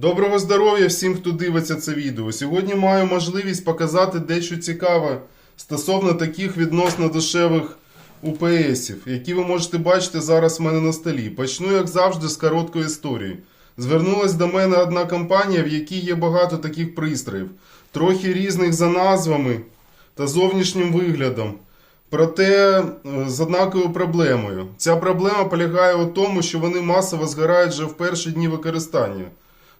Доброго здоров'я всім, хто дивиться це відео. Сьогодні маю можливість показати дещо цікаве стосовно таких відносно дешевих УПСів, які ви можете бачити зараз в мене на столі. Почну, як завжди, з короткої історії. Звернулась до мене одна компанія, в якій є багато таких пристроїв, трохи різних за назвами та зовнішнім виглядом. Проте е, з однакою проблемою. Ця проблема полягає у тому, що вони масово згорають вже в перші дні використання.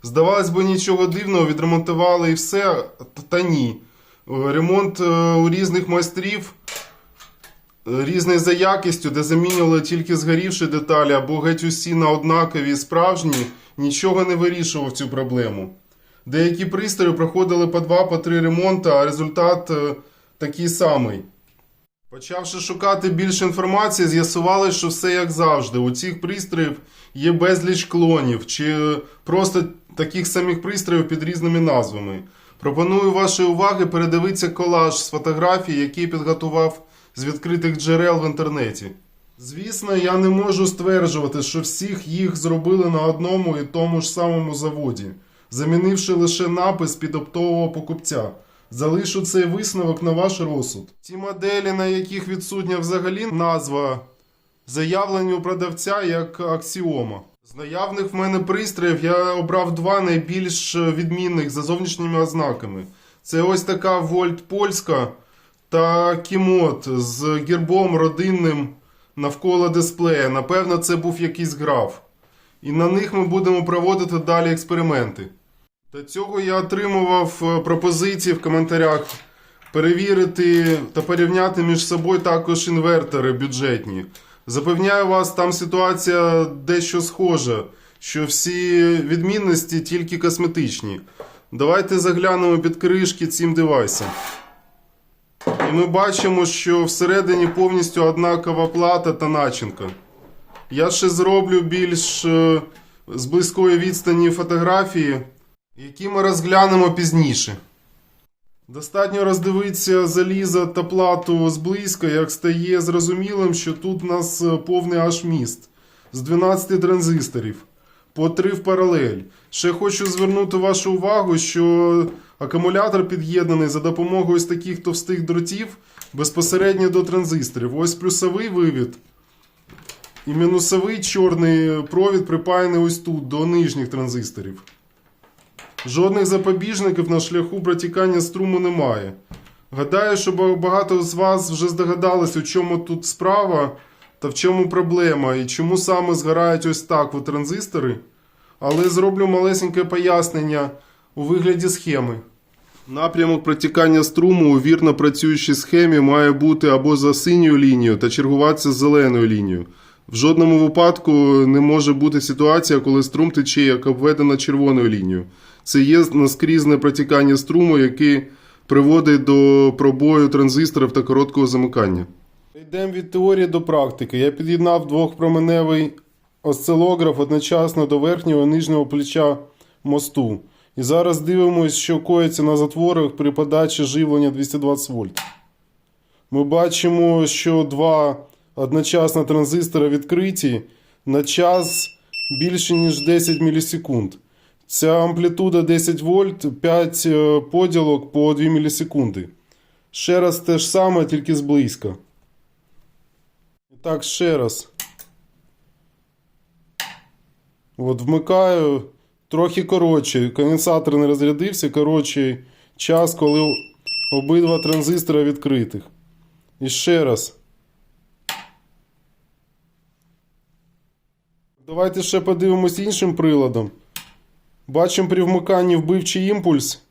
Здавалось би, нічого дивного, відремонтували і все, та ні. Е, Ремонт е, у різних майстрів е, різний за якістю, де замінювали тільки згорівші деталі або геть усі на однакові справжні, нічого не вирішував цю проблему. Деякі пристрої проходили по два, по ремонти, а результат такий самий. Почавши шукати більше інформації, з'ясувалось, що все як завжди. У цих пристроїв є безліч клонів чи просто таких самих пристроїв під різними назвами. Пропоную вашої уваги передивитися колаж з фотографій, який підготував з відкритих джерел в інтернеті. Звісно, я не можу стверджувати, що всіх їх зробили на одному і тому ж самому заводі, замінивши лише напис під оптового покупця. Залишу цей висновок на ваш розсуд. Ті моделі, на яких відсутня взагалі назва, заявлені у продавця як аксіома. З наявних в мене пристроїв я обрав два найбільш відмінних за зовнішніми ознаками. Це ось така Вольт польська та кімот з гербом родинним навколо дисплея. Напевно, це був якийсь граф. І на них ми будемо проводити далі експерименти. До цього я отримував е, пропозиції в коментарях перевірити та порівняти між собою також інвертори бюджетні. Запевняю вас, там ситуація дещо схожа, що всі відмінності тільки косметичні. Давайте заглянемо під кришки цим девайсом. І ми бачимо, що всередині повністю однакова плата та начинка. Я ще зроблю більш е, з близької відстані фотографії, які ми розглянемо пізніше. Достатньо роздивитися залізо та плату зблизька, як стає зрозумілим, що тут у нас е, повний аж міст з 12 транзисторів, по 3 в паралель. Ще хочу звернути вашу увагу, що акумулятор під'єднаний за допомогою ось таких товстих дротів безпосередньо до транзисторів. Ось плюсовий вивід. І мінусовий чорний провід припаяний ось тут, до нижніх транзисторів. Жодних запобіжників на шляху протікання струму немає. Гадаю, що багато з вас вже здогадались, у чому тут справа та в чому проблема, і чому саме згорають ось так от транзистори. Але зроблю малесеньке пояснення у вигляді схеми. Напрямок протікання струму у вірно працюючій схемі має бути або за синьою лінією та чергуватися з зеленою лінією. В жодному випадку не може бути ситуація, коли струм тече як обведена червоною лінією. Це є наскрізне протікання струму, яке приводить до пробою транзисторів та короткого замикання. Йдемо від теорії до практики. Я під'єднав двохпроменевий осцилограф одночасно до верхнього і нижнього плеча мосту. І зараз дивимося, що коїться на затворах при подачі живлення 220 вольт. Ми бачимо, що два одночасно транзистори відкриті на час більше ніж 10 мілісекунд. Ця амплітуда 10 вольт, 5 е, поділок по 2 мілісекунди. Ще раз те ж саме, тільки зблизька. І Так, ще раз. От вмикаю трохи коротше. Конденсатор не розрядився, коротший час, коли обидва транзистори відкритих. І ще раз. Давайте ще подивимось іншим приладом. Бачимо при вмиканні вбивчий імпульс,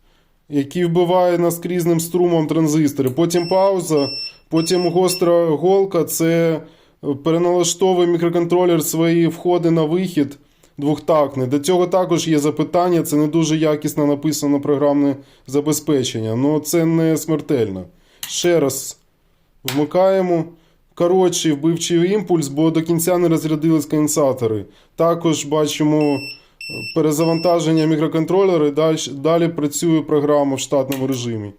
який вбиває наскрізним струмом транзистори. Потім пауза, потім гостра голка це переналаштовує мікроконтролер свої входи на вихід двохтактний. До цього також є запитання, це не дуже якісно написано програмне забезпечення, але це не смертельно. Ще раз вмикаємо. Коротший вбивчий імпульс, бо до кінця не розрядились конденсатори. Також бачимо перезавантаження мікроконтролера і далі, далі працює програма в штатному режимі.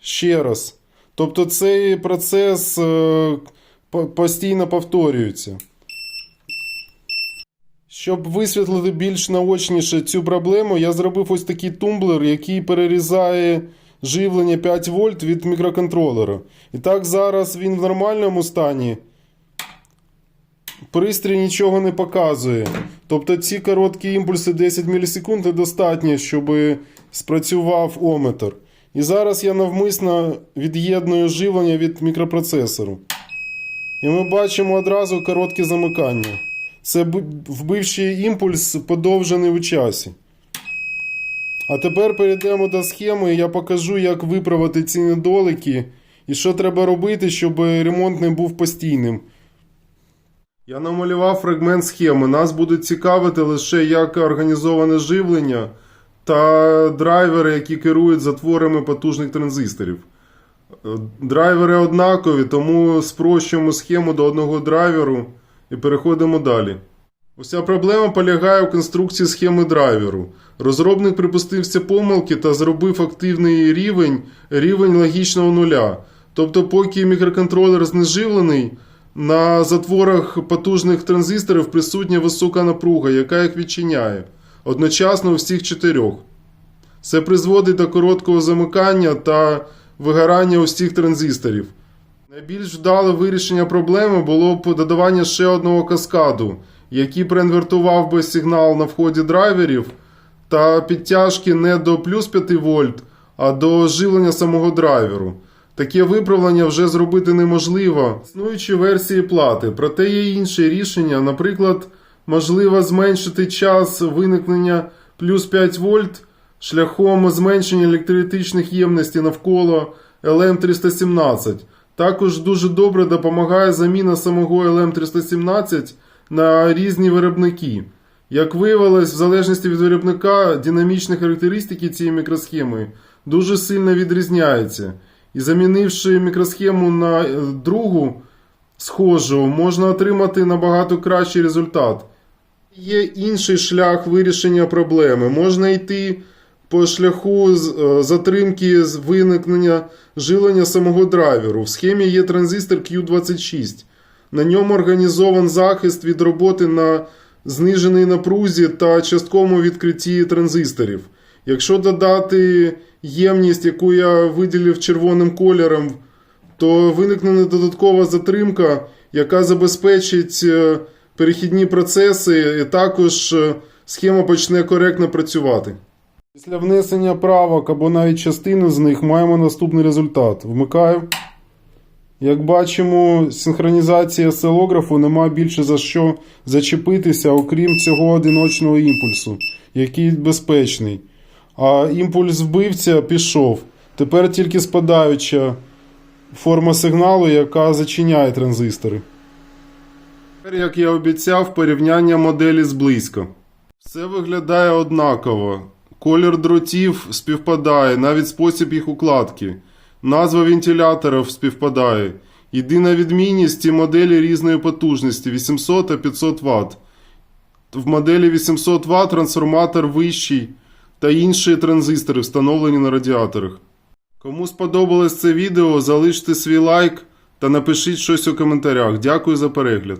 Ще раз. Тобто цей процес е, постійно повторюється. Щоб висвітлити більш наочніше цю проблему, я зробив ось такий тумблер, який перерізає живлення 5 вольт від мікроконтролера. І так зараз він в нормальному стані. Пристрій нічого не показує. Тобто ці короткі імпульси 10 мілісекунд недостатньо, щоб спрацював ометр. І зараз я навмисно від'єдную живлення від мікропроцесору. І ми бачимо одразу коротке замикання. Це вбивчий імпульс подовжений у часі. А тепер перейдемо до схеми, і я покажу, як виправити ці недоліки і що треба робити, щоб ремонт не був постійним. Я намалював фрагмент схеми. Нас буде цікавити лише як організоване живлення та драйвери, які керують затворами потужних транзисторів. Драйвери однакові, тому спрощуємо схему до одного драйверу і переходимо далі. Уся проблема полягає в конструкції схеми драйверу. Розробник припустився помилки та зробив активний рівень рівень логічного нуля. Тобто, поки мікроконтролер знеживлений, на затворах потужних транзисторів присутня висока напруга, яка їх відчиняє одночасно у всіх чотирьох. Це призводить до короткого замикання та вигорання усіх транзисторів. Найбільш вдале вирішення проблеми було б додавання ще одного каскаду, який проінвертував би сигнал на вході драйверів та підтяжки не до плюс 5 вольт, а до живлення самого драйверу. Таке виправлення вже зробити неможливо. Існуючі версії плати, проте є інші рішення, наприклад, можливо зменшити час виникнення плюс 5 вольт шляхом зменшення електролітичних ємностей навколо LM317. Також дуже добре допомагає заміна самого LM317 на різні виробники. Як виявилось, в залежності від виробника, динамічні характеристики цієї мікросхеми дуже сильно відрізняються. І замінивши мікросхему на е, другу схожу, можна отримати набагато кращий результат. Є інший шлях вирішення проблеми. Можна йти по шляху е, затримки з виникнення жилення самого драйверу. В схемі є транзистор Q26. На ньому організован захист від роботи на зниженій напрузі та частковому відкритті транзисторів. Якщо додати ємність, яку я виділив червоним кольором, то виникне додаткова затримка, яка забезпечить е, перехідні процеси, і також е, схема почне коректно працювати. Після внесення правок або навіть частини з них маємо наступний результат. Вмикаю. Як бачимо, синхронізація осцилографу нема більше за що зачепитися, окрім цього одиночного імпульсу, який безпечний. А імпульс вбивця пішов. Тепер тільки спадаюча форма сигналу, яка зачиняє транзистори. Тепер, як я обіцяв, порівняння моделі зблизька. Все виглядає однаково. Колір дротів співпадає, навіть спосіб їх укладки. Назва вентиляторів співпадає. Єдина відмінність ці моделі різної потужності 800 та 500 Вт. В моделі 800 Вт трансформатор вищий та інші транзистори встановлені на радіаторах. Кому сподобалось це відео, залиште свій лайк та напишіть щось у коментарях. Дякую за перегляд.